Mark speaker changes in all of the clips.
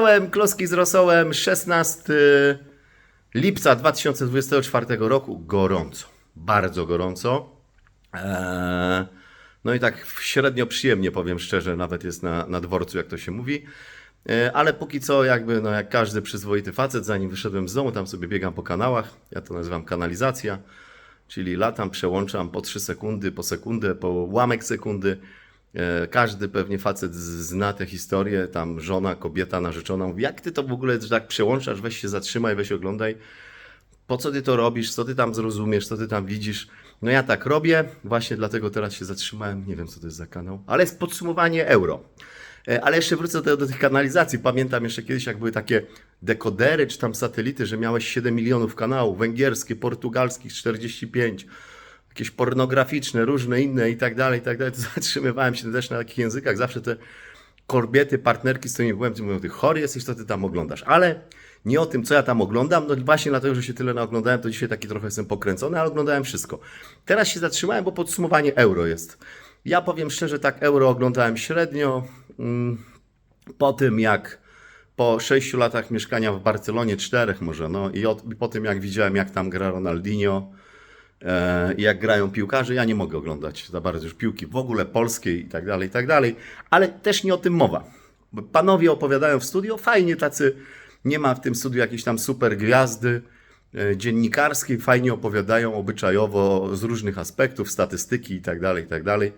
Speaker 1: Rosołem, Kloski z Rosołem, 16 lipca 2024 roku. Gorąco, bardzo gorąco. Eee, no i tak średnio przyjemnie, powiem szczerze, nawet jest na, na dworcu, jak to się mówi. Eee, ale póki co, jakby, no jak każdy przyzwoity facet, zanim wyszedłem z domu, tam sobie biegam po kanałach. Ja to nazywam kanalizacja, czyli latam, przełączam po 3 sekundy, po sekundę, po ułamek sekundy. E, Każdy pewnie facet zna tę historię, tam żona, kobieta, narzeczona mówi, jak ty to w ogóle tak przełączasz, weź się zatrzymaj, weź oglądaj. Po co ty to robisz, co ty tam zrozumiesz, co ty tam widzisz? No ja tak robię, właśnie dlatego teraz się zatrzymałem, nie wiem co to jest za kanał, ale jest podsumowanie euro. E, Ale jeszcze wrócę do, do tych kanalizacji. Pamiętam jeszcze kiedyś, jak były takie dekodery czy tam satelity, że miałeś 7 milionów kanałów, węgierskie, portugalskich 45, jakieś pornograficzne, różne inne i tak dalej, i tak dalej. To zatrzymywałem się też na takich językach. Zawsze te kobiety, partnerki, z którymi byłem, to mówią, ty chory jesteś, to ty tam oglądasz. Ale nie o tym, co ja tam oglądam, no właśnie dlatego, że się tyle naoglądałem, to dzisiaj taki trochę jestem pokręcony, ale oglądałem wszystko. Teraz się zatrzymałem, bo podsumowanie euro jest. Ja powiem szczerze, tak euro oglądałem średnio. Mm, po tym, jak po sześciu latach mieszkania w Barcelonie, czterech może, no i, od, i po tym, jak widziałem, jak tam gra Ronaldinho, jak grają piłkarze, ja nie mogę oglądać za bardzo już piłki w ogóle polskiej i tak dalej, i tak dalej, ale też nie o tym mowa. Panowie opowiadają w studio, fajnie tacy, nie ma w tym studiu jakiejś tam super gwiazdy e, dziennikarskiej, fajnie opowiadają obyczajowo z różnych aspektów, statystyki i tak dalej, i tak dalej.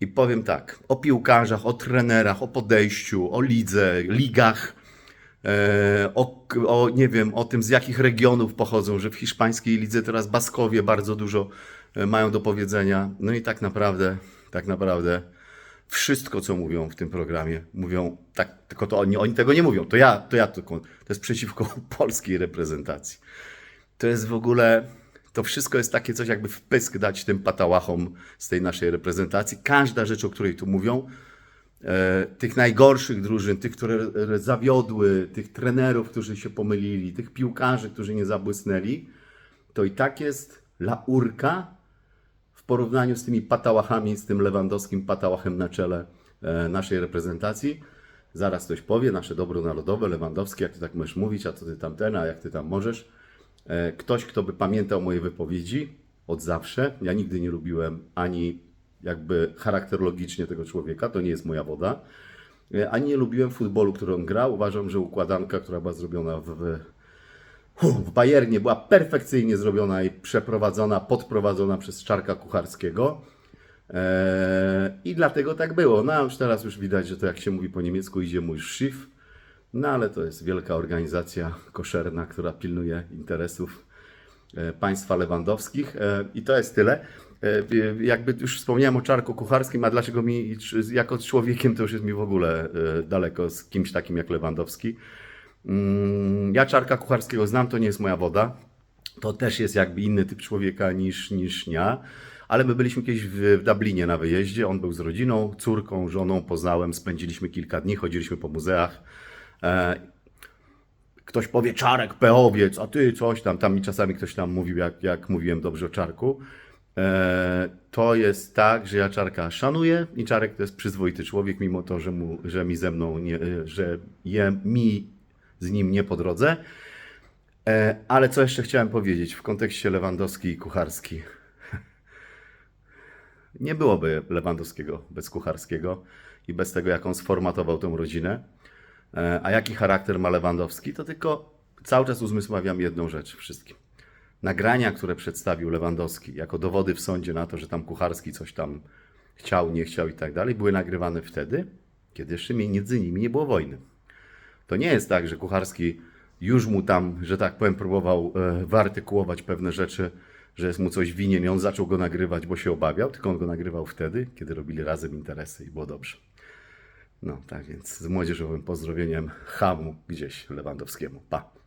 Speaker 1: I powiem tak, o piłkarzach, o trenerach, o podejściu, o lidze, ligach, e, o, o nie wiem, o tym z jakich regionów pochodzą, że w hiszpańskiej lidze teraz Baskowie bardzo dużo e, mają do powiedzenia. No i tak naprawdę, tak naprawdę wszystko, co mówią w tym programie, mówią tak, tylko to oni, oni tego nie mówią. To ja, to ja tylko, to jest przeciwko polskiej reprezentacji. To jest w ogóle, to wszystko jest takie coś, jakby w pysk dać tym patałachom z tej naszej reprezentacji. Każda rzecz, o której tu mówią, e, tych najgorszych drużyn, tych, które e, zawiodły, tych trenerów, którzy się pomylili, tych piłkarzy, którzy nie zabłysnęli, to i tak jest laurka w porównaniu z tymi patałachami, z tym lewandowskim patałachem na czele e, naszej reprezentacji. Zaraz ktoś powie, nasze dobro narodowe, Lewandowski, jak ty tak możesz mówić, a co ty tam ten, a jak ty tam możesz. E, Ktoś, kto by pamiętał moje wypowiedzi od zawsze, ja nigdy nie lubiłem ani jakby charakterologicznie tego człowieka, to nie jest moja woda, E, ani nie lubiłem futbolu, który on grał. Uważam, że układanka, która była zrobiona w, w Bayernie była perfekcyjnie zrobiona i przeprowadzona, podprowadzona przez Czarka Kucharskiego. Eee, I dlatego tak było. No już teraz już widać, że to jak się mówi po niemiecku idzie mój Schiff. No ale to jest wielka organizacja koszerna, która pilnuje interesów e, państwa lewandowskich. E, I to jest tyle. E, Jakby już wspomniałem o Czarku Kucharskim, a dlaczego mi, jako człowiekiem, to już jest mi w ogóle e, daleko z kimś takim jak Lewandowski. Mm, Ja Czarka Kucharskiego znam, to nie jest moja woda. To też jest jakby inny typ człowieka niż, niż ja. Ale my byliśmy kiedyś w, Dublinie na wyjeździe. On był z rodziną, córką, żoną, poznałem. Spędziliśmy kilka dni, chodziliśmy po muzeach. E, ktoś powie Czarek, Peowiec, a ty coś tam. Tam mi czasami ktoś tam mówił, jak, jak mówiłem dobrze o Czarku. E, to jest tak, że ja Czarka szanuję i Czarek to jest przyzwoity człowiek, mimo to, że, mu, że mi ze mną, nie, że je, mi z nim nie po drodze. E, ale co jeszcze chciałem powiedzieć w kontekście Lewandowski i Kucharski? Nie byłoby Lewandowskiego bez Kucharskiego i bez tego, jak on sformatował tę rodzinę. E, A jaki charakter ma Lewandowski, to tylko cały czas uzmysławiam jedną rzecz wszystkim. Nagrania, które przedstawił Lewandowski jako dowody w sądzie na to, że tam Kucharski coś tam chciał, nie chciał i tak dalej, były nagrywane wtedy, kiedy jeszcze między nimi nie było wojny. To nie jest tak, że Kucharski już mu tam, że tak powiem, próbował e, wyartykułować pewne rzeczy, że jest mu coś winien i on zaczął go nagrywać, bo się obawiał, tylko on go nagrywał wtedy, kiedy robili razem interesy i było dobrze. No, tak więc z młodzieżowym pozdrowieniem hamu gdzieś Lewandowskiemu. Pa!